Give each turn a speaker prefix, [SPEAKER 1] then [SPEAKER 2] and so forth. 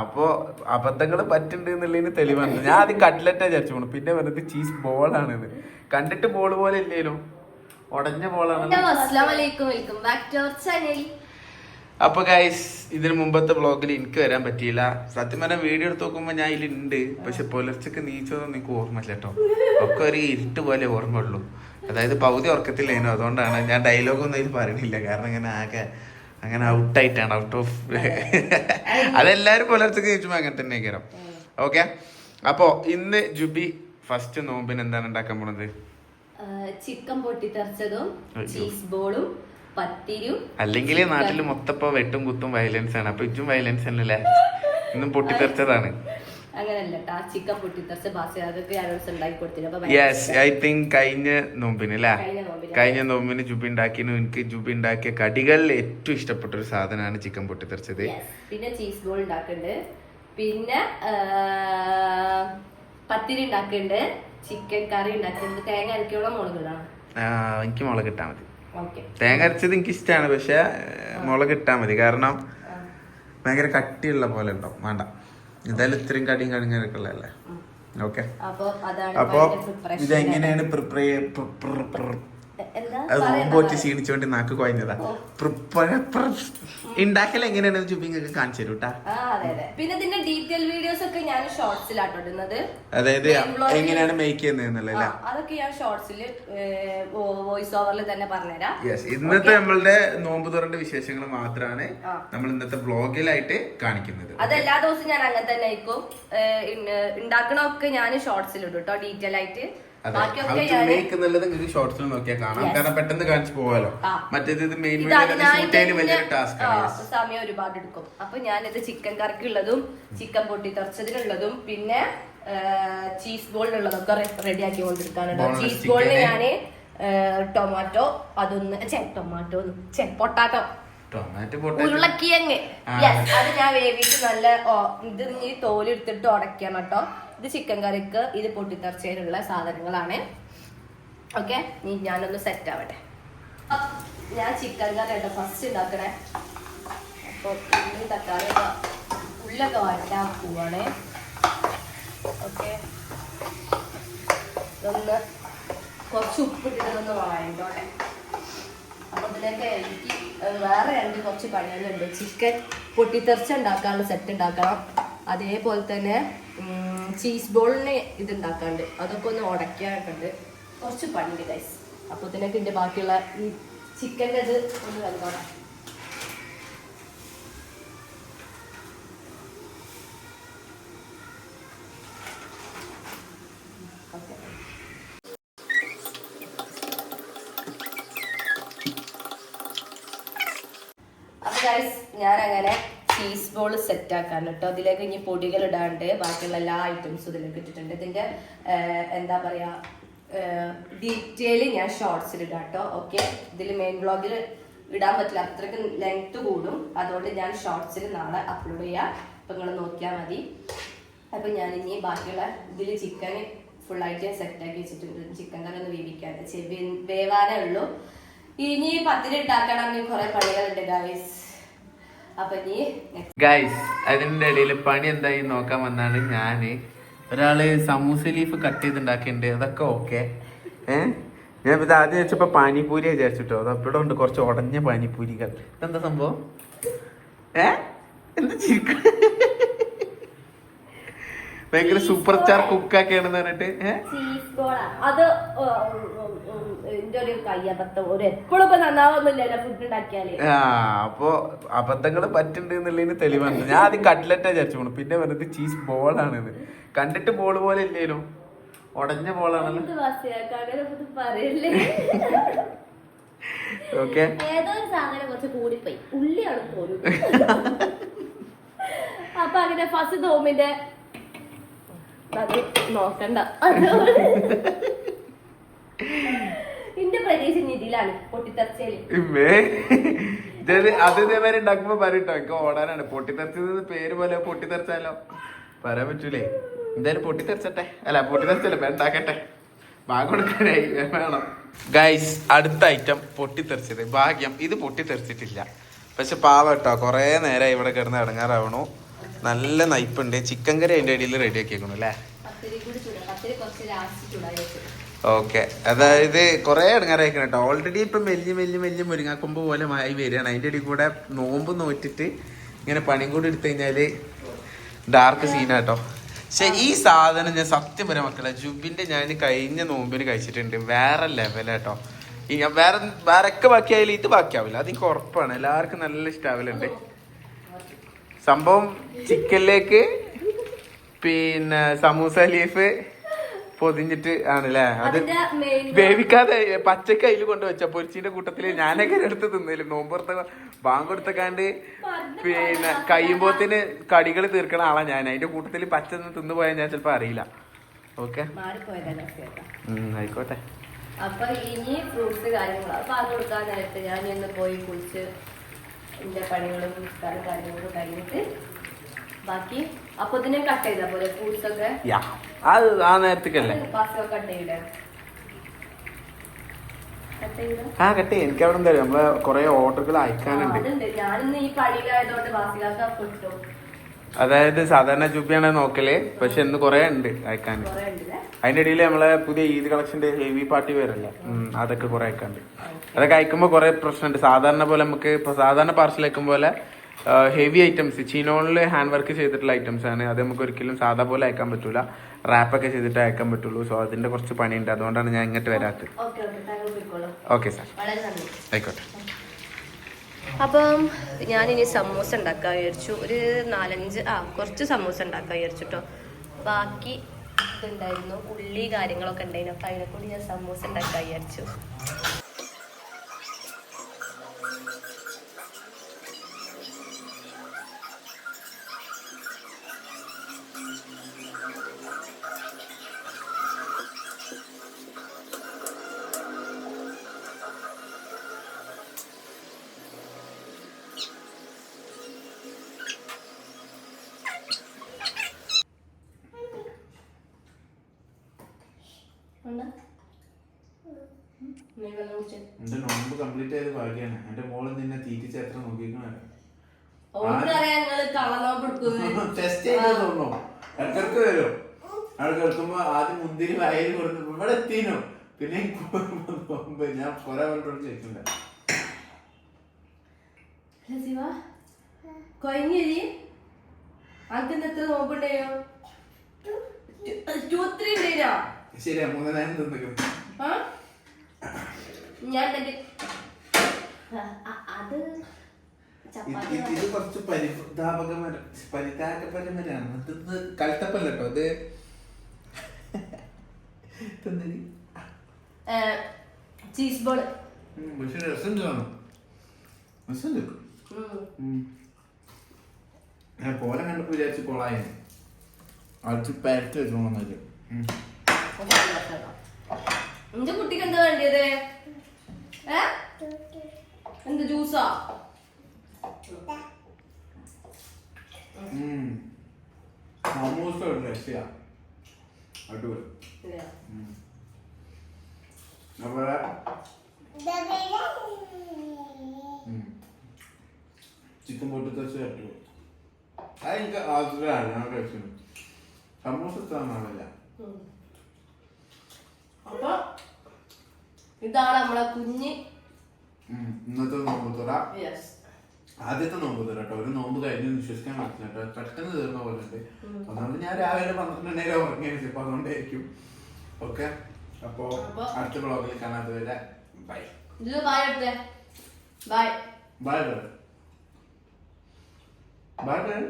[SPEAKER 1] അപ്പൊ അബദ്ധങ്ങൾ പറ്റുന്നുണ്ട് എന്നുള്ളതിന് തെളിവാണ് ഞാൻ ആദ്യം കട്ട്ലറ്റാ വിചാരിച്ചു പോണു. പിന്നെ പറഞ്ഞത് ചീസ് ബോളാണ് കണ്ടിട്ട് ബോൾ പോലെ ഇല്ലേലും? ഉടഞ്ഞ ബോളാണ്
[SPEAKER 2] അസ്സലാമലൈക്കും. Welcome back to our channel.
[SPEAKER 1] അപ്പൊ ഗൈസ് ഇതിന് മുമ്പത്തെ ബ്ലോഗിൽ എനിക്ക് വരാൻ പറ്റിയില്ല. സത്യം പറഞ്ഞ വീഡിയോ എടുത്ത് നോക്കുമ്പോ ഞാൻ ഇതിലുണ്ട്. പക്ഷെ പുലർച്ചക്ക് നീച്ചതൊന്നും എനിക്ക് ഓർമ്മയില്ല കേട്ടോ. ഒക്കെ ഒരു ഇരുട്ട് പോലെ ഓർമ്മയുള്ളൂ. അതായത് പകുതി ഉറക്കത്തില്ലേനു. അതുകൊണ്ടാണ് ഞാൻ ഡയലോഗ് ഒന്നും അതിൽ പറയണില്ല കാരണം ഇങ്ങനെ ആകെ അങ്ങനെ ഔട്ടായിട്ടാണ് ഔട്ട് ഓഫ് അതെല്ലാരും പുലർച്ചക്ക് ചോദിച്ചുമ്പോൾ അങ്ങനെ തന്നെ കയറാം ഓക്കെ അപ്പോ ഇന്ന് ജുബി ഫസ്റ്റ് നോമ്പിന് എന്താണ് ഉണ്ടാക്കാൻ പോണത്?
[SPEAKER 2] ചിക്കൻ പൊട്ടിത്തെറിച്ചതും. ചീസ് ബോളും
[SPEAKER 1] അല്ലെങ്കിൽ നാട്ടിൽ മൊത്തം വെട്ടും കുത്തും വയലൻസ് ആണ്. അപ്പൊ ഇജും വയലൻസ് അല്ലല്ലേ ഇന്നും പൊട്ടിത്തെറിച്ചതാണ്. യെസ് ഐ തിങ്ക് കഴിഞ്ഞ നോമ്പിന് അല്ലേ
[SPEAKER 2] കഴിഞ്ഞ നോമ്പിന്.
[SPEAKER 1] ജുബി ഉണ്ടാക്കിയതിന് എനിക്ക് ജുബി ഉണ്ടാക്കിയ കടികളിൽ ഏറ്റവും ഇഷ്ടപ്പെട്ട ഒരു സാധനമാണ് ചിക്കൻ പൊട്ടിത്തെറിച്ചത്.
[SPEAKER 2] പിന്നെ ചീസ് ബോൾ ഉണ്ടാക്കുന്നുണ്ട് പിന്നെ പത്തിരി ഉണ്ടാക്കുന്നുണ്ട് ചിക്കൻ കറി ഉണ്ടാക്കുന്നുണ്ട് തേങ്ങ അരക്കോളം മുളക് ഇടണം.
[SPEAKER 1] ആ, എനിക്ക് മുളക് ഇട്ടാ മതി. തേങ്ങ അരച്ചത് എനിക്ക് ഇഷ്ടമാണ് പക്ഷെ മുളക് ഇട്ടാ മതി. കാരണം ഭയങ്കര കട്ടിയുള്ള പോലെ ഉണ്ടാവും. വേണ്ട. എന്തായാലും ഇത്രയും കടിയും കടിങ്ങനൊക്കെ ഉള്ളതല്ലേ ഓക്കെ
[SPEAKER 2] അപ്പൊ
[SPEAKER 1] ഇതെങ്ങനെയാണ് പ്രിപ്പയർ അത് വെച്ച് ക്ഷീണിച്ചോണ്ട് നാക്ക് കുഴഞ്ഞതാ. ഉണ്ടാക്കൽ എങ്ങനെയാണ്? ഒക്കെ കാണിച്ചു
[SPEAKER 2] തരൂട്ടാ. പിന്നെ ഇതിന്റെ ഡീറ്റെയിൽ വീഡിയോസ് ഒക്കെ ഞാൻ ഷോർട്സിലാട്ടോ ഇടുന്നത്.
[SPEAKER 1] അതായത് എങ്ങനെയാണ് മേക്ക് ചെയ്യുന്നത്
[SPEAKER 2] അതൊക്കെ ഞാൻ ഷോർട്സിൽ വോയിസ് ഓവറിൽ തന്നെ പറഞ്ഞുതരാം.
[SPEAKER 1] ഇന്നത്തെ നമ്മളുടെ നോമ്പ് തുറന്റെ വിശേഷങ്ങൾ മാത്രമാണ് നമ്മൾ ഇന്നത്തെ ബ്ലോഗിലായിട്ട് കാണിക്കുന്നത്
[SPEAKER 2] അത് എല്ലാ ദിവസവും ഞാൻ അങ്ങനെ തന്നെ ആയിരിക്കും. ഉണ്ടാക്കണമൊക്കെ ഞാൻ ഷോർട്സിൽ ഇടും കേട്ടോ ഡീറ്റെയിൽ ആയിട്ട്
[SPEAKER 1] നിങ്ങൾക്ക് ഷോർട്സിൽ നോക്കിയാൽ കാണാം. കാരണം പെട്ടെന്ന് കാണിച്ചു പോകാലോ.
[SPEAKER 2] ആ.
[SPEAKER 1] മറ്റേത് ഇത് മെയിൻ yes.
[SPEAKER 2] സമയം ഒരുപാട് എടുക്കും. അപ്പൊ ഞാനിത് ചിക്കൻ കറിക്കുള്ളതും ചിക്കൻ പൊട്ടി തറച്ചതിനുള്ളതും പിന്നെ ചീസ് ബോളിനുള്ളതൊക്കെ റെഡി ആക്കി കൊണ്ടിരിക്കാനുണ്ട് ചീസ് ബോളിന്
[SPEAKER 1] ഞാൻ
[SPEAKER 2] ഞാൻ ടൊമാറ്റോ അതൊന്ന് ചെ ടൊമാറ്റോ ചെ പൊട്ടാറ്റോ.
[SPEAKER 1] ടൊമാറ്റോ പൊട്ടാറ്റോ
[SPEAKER 2] ഉരുളക്കിഴങ്ങ്.
[SPEAKER 1] ആ.
[SPEAKER 2] അത് ഞാൻ വേവിച്ച് നല്ല ഓ- ഇത് ഈ തോലെടുത്തിട്ട് ഉടക്കണം കേട്ടോ. ഇത് ചിക്കൻ കറിക്ക് ഇത് പൊട്ടിത്തെറിച്ചതിനുള്ള സാധനങ്ങളാണ്. ഓക്കെ നീ ഞാനൊന്ന് സെറ്റ് ആവട്ടെ. അപ്പ് ഞാൻ ചിക്കൻ കറി കേട്ടോ ഫസ്റ്റ് ഉണ്ടാക്കണേ അപ്പോൾ ഉള്ളി തക്കാളി ഒക്കെ ഉള്ളൊക്കെ വഴറ്റാൻ പോവാണ്. ഓക്കെ ഇതൊന്ന് കുറച്ച് ഉപ്പിട്ടിട്ടൊന്ന് വാഴണ്ടോട്ടെ അപ്പൊ ഇതിലേക്ക് എനിക്ക് വേറെ രണ്ട് കുറച്ച് പണികളുണ്ട്. ചിക്കൻ പൊട്ടിത്തെറിച്ച് ഉണ്ടാക്കാനുള്ള സെറ്റ് ഉണ്ടാക്കണം. അതേപോലെ തന്നെ ചീസ് ബോളിന് ഇത് ഉണ്ടാക്കാണ്ട് അതൊക്കെ ഒന്ന് ഉടക്കാനുണ്ട് കുറച്ച് പണിയുണ്ട് ഗൈസ് അപ്പോൾ ഇതിനൊക്കെ ഇതിന്റെ ബാക്കിയുള്ള ഈ ചിക്കന്റെ ഇത് ഒന്ന് വെന്തോട്ടെ ഓക്കെ അപ്പൊ ഗൈസ് ഞാൻ അങ്ങനെ ചീസ് ബോൾ സെറ്റ് ആക്കാൻ കേട്ടോ അതിലേക്ക് ഇനി പൊടികൾ ഇടാണ്ട് ബാക്കിയുള്ള എല്ലാ ഐറ്റംസും ഇതിലേക്ക് ഇട്ടിട്ടുണ്ട്. ഇതിന്റെ എന്താ പറയാ ഡീറ്റെയിൽ ഞാൻ ഷോർട്സിൽ ഇടാം കേട്ടോ ഓക്കെ ഇതിൽ മെയിൻ ബ്ലോഗിൽ ഇടാൻ പറ്റില്ല. അത്രയ്ക്ക് ലെങ്ത് കൂടും. അതുകൊണ്ട് ഞാൻ ഷോർട്സിൽ നാളെ അപ്ലോഡ് ചെയ്യാം. അപ്പൊ നിങ്ങൾ നോക്കിയാൽ മതി. അപ്പൊ ഞാൻ ഇനി ബാക്കിയുള്ള ഇതിൽ ചിക്കൻ ഫുള്ളായിട്ട് സെറ്റ് ആക്കി വെച്ചിട്ടുണ്ട്. ചിക്കൻ കറി ഒന്ന് വേവിക്കാതെ ചെവി വേവാനേ ഉള്ളൂ. ഇനി പത്തിരി ഉണ്ടാക്കണമെങ്കിൽ കുറെ പണികളുണ്ട് ഗൈസ്
[SPEAKER 1] ഗൈസ് അതിന്റെ ഇടയിൽ പണി എന്തായി നോക്കാൻ വന്നാണ് ഞാൻ. ഒരാൾ സമൂസ ലീഫ് കട്ട് ചെയ്ത് ഉണ്ടാക്കിയിട്ടുണ്ട് അതൊക്കെ ഓക്കെ ഞാൻ ഇത് ആദ്യം വെച്ചപ്പോ പാനിപൂരി വിചാരിച്ചിട്ടോ. അത് ഉണ്ട് കുറച്ച് ഉടഞ്ഞ പാനിപൂരികൾ ഇതെന്താ സംഭവം? ഏ? എന്താ ചിരിക്ക ഭയങ്കര സൂപ്പർ സ്റ്റാർ കുക്കാക്കിയാണെന്ന് പറഞ്ഞിട്ട്
[SPEAKER 2] അത് എന്റെ ഒരു കയ്യബദ്ധം. ഒരു എപ്പോഴും ഇപ്പൊ നന്നാവൊന്നുമില്ലല്ലോ ഫുഡ് ഉണ്ടാക്കിയാൽ.
[SPEAKER 1] ആ അപ്പൊ അബദ്ധങ്ങൾ പറ്റുന്നുണ്ട് എന്നുള്ളതിന് തെളിവാണ്. ഞാൻ ആദ്യം കട്ട്ലറ്റാ വിചാരിച്ചു പോണു. പിന്നെ പറഞ്ഞത് ചീസ് ബോളാണെന്ന് കണ്ടിട്ട് ബോൾ പോലെ ഇല്ലേലും? ഉടഞ്ഞ ബോളാണല്ലോ ഓക്കെ
[SPEAKER 2] ഏതോ ഒരു സാധനം കുറച്ച് കൂടിപ്പോയി. ഉള്ളിയാണ് അപ്പൊ അങ്ങനെ ഫസ്റ്റ് നോമിന്റെ അത് നോക്കണ്ട. നിന്റെ പ്രതീക്ഷ നിധിയിലാണ് പൊട്ടിത്തെറിച്ചേൽ.
[SPEAKER 1] അത് ഇതേമാതിരി ഉണ്ടാക്കുമ്പോ പറയട്ടോ എനിക്ക് ഓടാനാണ്. പൊട്ടിത്തെറിച്ചത് പേര് പോലെ പൊട്ടിത്തെറിച്ചാലോ? പറയാൻ പറ്റൂലേ. എന്തായാലും പൊട്ടിത്തെറിച്ചട്ടെ. അല്ല പൊട്ടിത്തെറിച്ചല്ലേ ഉണ്ടാക്കട്ടെ. ബാഗ് കൊടുക്കാനായി ഗൈസ് അടുത്ത ഐറ്റം പൊട്ടിത്തെറിച്ചത്. ഭാഗ്യം ഇത് പൊട്ടിത്തെറിച്ചിട്ടില്ല. പക്ഷെ പാവട്ടോ കുറേ നേരം ഇവിടെ കിടന്ന് ഇടങ്ങാറാവണു. നല്ല നൈപ്പുണ്ട്. ചിക്കൻ കറി അതിന്റെ ഇടയിൽ റെഡി ആക്കിയേക്കണം അല്ലേ? ഓക്കെ. അതായത് കുറേ ഇടങ്ങാറായിക്കണം കേട്ടോ ഓൾറെഡി ഇപ്പം വലിയ വലിയ വലിയ മുരിങ്ങാക്കൊമ്പ് പോലെ ആയി വരികയാണ്. അതിന്റെ ഇടയിൽ കൂടെ നോമ്പ് നോറ്റിട്ട് ഇങ്ങനെ പണിയും കൂടി എടുത്തു കഴിഞ്ഞാൽ ഡാർക്ക് സീനാട്ടോ പക്ഷെ ഈ സാധനം ഞാൻ സത്യം പറയാം മക്കളെ ജുബിന്റെ ഞാൻ കഴിഞ്ഞ നോമ്പിന് കഴിച്ചിട്ടുണ്ട്. വേറെ ലെവലാട്ടോ ഈ ഞാൻ വേറെ വേറെ ഒക്കെ ബാക്കിയായാലും ഇത് ബാക്കിയാവില്ല. അതിന് കുറപ്പാണ് ഉറപ്പാണ്. എല്ലാവർക്കും നല്ല ഇഷ്ടാവലുണ്ട്. സംഭവം ചിക്കനിലേക്ക് പിന്നെ സമൂസ ലീഫ് പൊതിഞ്ഞിട്ട് ആണല്ലേ? അത് വേവിക്കാതെ പച്ചക്ക് അതിൽ കൊണ്ട് വെച്ച പൊരിച്ചിന്റെ കൂട്ടത്തിൽ ഞാനൊക്കെ എടുത്ത് തിന്നില്ല നോമ്പുറത്ത് ബാങ്ക് കൊടുത്തക്കാണ്ട് പിന്നെ കഴിയുമ്പോത്തിന് കടികൾ തീർക്കണ ആളാ ഞാൻ. അതിന്റെ കൂട്ടത്തിൽ പച്ച നിന്ന് തിന്നു പോയാൽ ഞാൻ ചിലപ്പോ അറിയില്ല. ഓക്കെ? ആയിക്കോട്ടെ.
[SPEAKER 2] അപ്പൊ ഇനി ഫ്രൂട്ട്സ് കാര്യങ്ങൾ അപ്പൊ അത് കൊടുക്കാൻ നേരത്തെ ഞാൻ ഇന്ന് പോയി കുളിച്ച് എന്റെ പണികളും നിസ്കാരം കാര്യങ്ങളും കഴിഞ്ഞിട്ട് ബാക്കി അപ്പൊ ഇതിനെ കട്ട് ചെയ്താ പോലെ ഫ്രൂട്ട്സ് ഒക്കെ.
[SPEAKER 1] യാ അത് ആ നേരത്തേക്കല്ലേ? ആ കട്ടെ എനിക്ക് അവിടെ എന്തായാലും നമ്മൾ കൊറേ ഓർഡറുകൾ അയക്കാനുണ്ട്.
[SPEAKER 2] ഞാനിന്ന് ഈ പണിയിലായതുകൊണ്ട് ബാസിലാക്കാൻ കിട്ടും
[SPEAKER 1] അതായത് സാധാരണ ജുബിയാണ് നോക്കൽ പക്ഷെ ഇന്ന് കൊറേ ഉണ്ട് അയക്കാൻ അതിന്റെ ഇടയിൽ നമ്മളെ പുതിയ ഈദ് കളക്ഷന്റെ ഹെവി പാർട്ടി വരല്ല അതൊക്കെ കുറെ അയക്കാണ്ട്. അതൊക്കെ അയക്കുമ്പോൾ കുറെ പ്രശ്നമുണ്ട് സാധാരണ പോലെ നമുക്ക് ഇപ്പൊ സാധാരണ പാർസൽ അയക്കും പോലെ ഹെവി ഐറ്റംസ്. ചീനോണിൽ ഹാൻഡ് വർക്ക് ചെയ്തിട്ടുള്ള ഐറ്റംസ് ആണ്. അത് നമുക്ക് ഒരിക്കലും സാധാ പോലെ അയക്കാൻ പറ്റൂല. റാപ്പൊക്കെ ചെയ്തിട്ട് അയക്കാൻ പറ്റുള്ളൂ. സോ അതിന്റെ കുറച്ച് പണിയുണ്ട്. അതുകൊണ്ടാണ് ഞാൻ ഇങ്ങോട്ട് വരാത്തത്.
[SPEAKER 2] Okay
[SPEAKER 1] sir. ആയിക്കോട്ടെ.
[SPEAKER 2] അപ്പം ഞാനിനി സമൂസ ഉണ്ടാക്കാൻ വിചാരിച്ചു. ഒരു നാലഞ്ച് ആ കുറച്ച് സമൂസ ഉണ്ടാക്കാൻ വിചാരിച്ചു കേട്ടോ ബാക്കി ഇതുണ്ടായിരുന്നു ഉള്ളി കാര്യങ്ങളൊക്കെ ഉണ്ടായിരുന്നു. അപ്പം അതിനെക്കൂടി കൂടി ഞാൻ സമൂസ ഉണ്ടാക്കാൻ വിചാരിച്ചു.
[SPEAKER 1] എന്റെ നോമ്പ് കംപ്ലീറ്റ് ചെയ്ത് ഭാഗ്യാണ്. എന്റെ മോൾ നിന്നെ തീറ്റിച്ച് എത്ര നോക്കിക്കണേ ഇടക്കിടക്ക് വരും. അവിടെ കേൾക്കുമ്പോ ആദ്യം മുന്തിരി വയൽ കൊടുത്തു ഇവിടെ എത്തിനോ. പിന്നെ നോമ്പ്. ഞാൻ കൊറേ
[SPEAKER 2] കൊയങ്ങിയരി? അനക്ക് ഇന്ന് എത്ര നോമ്പുണ്ടായോ? To three ഉണ്ടായിനോ?
[SPEAKER 1] ശരിയാ മൂന്ന് നേരം തിന്നിക്കും
[SPEAKER 2] ഞാൻ ആ, അത് ചപ്പാത്തി
[SPEAKER 1] ഇത് കുറച്ച് പരിതാപകമര പരിതാപകരമരാണ് ഇത് കൽത്തപ്പല്ല കേട്ടോ ഇത്
[SPEAKER 2] ചീസ് ബോൾ
[SPEAKER 1] പക്ഷെ രസം തോന്നും. ഞാൻ വിചാരിച്ചു കൊളായി അടിച്ച് പരത്തി വെച്ചോളന്നത്
[SPEAKER 2] എന്റെ കുട്ടിക്ക് എന്താ വേണ്ടിയത്? ഏ? എന്ത് ജ്യൂസാ?
[SPEAKER 1] അടിപൊളി. ചിക്കൻ പൊട്ടിത്തെച്ച് അടിപൊളി. അത് എനിക്ക് ആഗ്രഹമാണ് ഞാൻ കഴിച്ചു സമൂസ.
[SPEAKER 2] അപ്പൊ ഇതാണ് നമ്മളെ കുഞ്ഞ്.
[SPEAKER 1] ഇന്നത്തെ നോമ്പുതുറ
[SPEAKER 2] യെസ്
[SPEAKER 1] ആദ്യത്തെ നോമ്പ് തുറ കേട്ടോ. ഒരു നോമ്പ് കഴിഞ്ഞ് വിശ്വസിക്കാൻ പറ്റില്ല കേട്ടോ. പെട്ടെന്ന് തീർന്ന പോലെ ഉണ്ട് അതുകൊണ്ട് ഞാൻ രാവിലെ പന്ത്രണ്ടര ഉറങ്ങിയ ഇപ്പൊ അതുകൊണ്ടായിരിക്കും. ഓക്കെ? അപ്പോ അടുത്ത ബ്ലോഗിൽ കാണാതെ വരെ bye. Bye bye bye bye
[SPEAKER 2] bye.